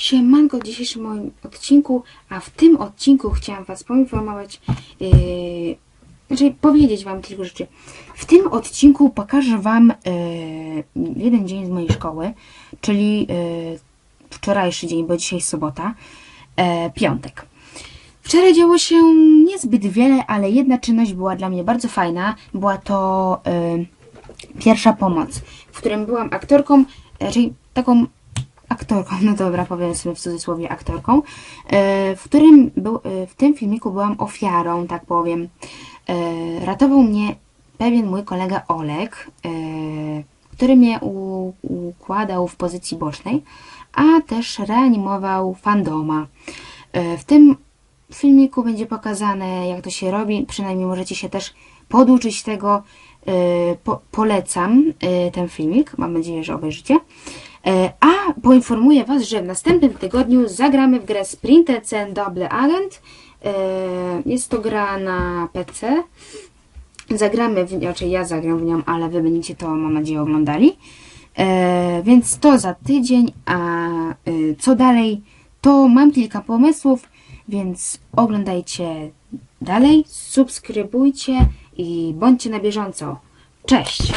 Siemanko w dzisiejszym moim odcinku, a w tym odcinku chciałam Was poinformować, yy, znaczy powiedzieć Wam kilka rzeczy. W tym odcinku pokażę Wam yy, jeden dzień z mojej szkoły, czyli yy, wczorajszy dzień, bo dzisiaj sobota, e, piątek. Wczoraj działo się niezbyt wiele, ale jedna czynność była dla mnie bardzo fajna. Była to y, pierwsza pomoc, w którym byłam aktorką, czyli taką aktorką, no dobra, sobie w cudzysłowie aktorką, e, w którym był, e, w tym filmiku byłam ofiarą, tak powiem. E, Ratował mnie pewien mój kolega Olek, który mnie układał w pozycji bocznej, a też reanimował fandoma. W tym filmiku będzie pokazane, jak to się robi. Przynajmniej możecie się też poduczyć tego. E, Po, polecam e, ten filmik. Mam nadzieję, że obejrzycie. E, A poinformuję Was, że w następnym tygodniu zagramy w grę Sprinted Cen Double Agent. Jest to gra na PC. Zagramy, w, raczej ja zagram w nią, ale Wy będziecie to, mam nadzieję, oglądali. Więc to za tydzień, a co dalej, to mam kilka pomysłów, więc oglądajcie dalej, subskrybujcie i bądźcie na bieżąco. Cześć!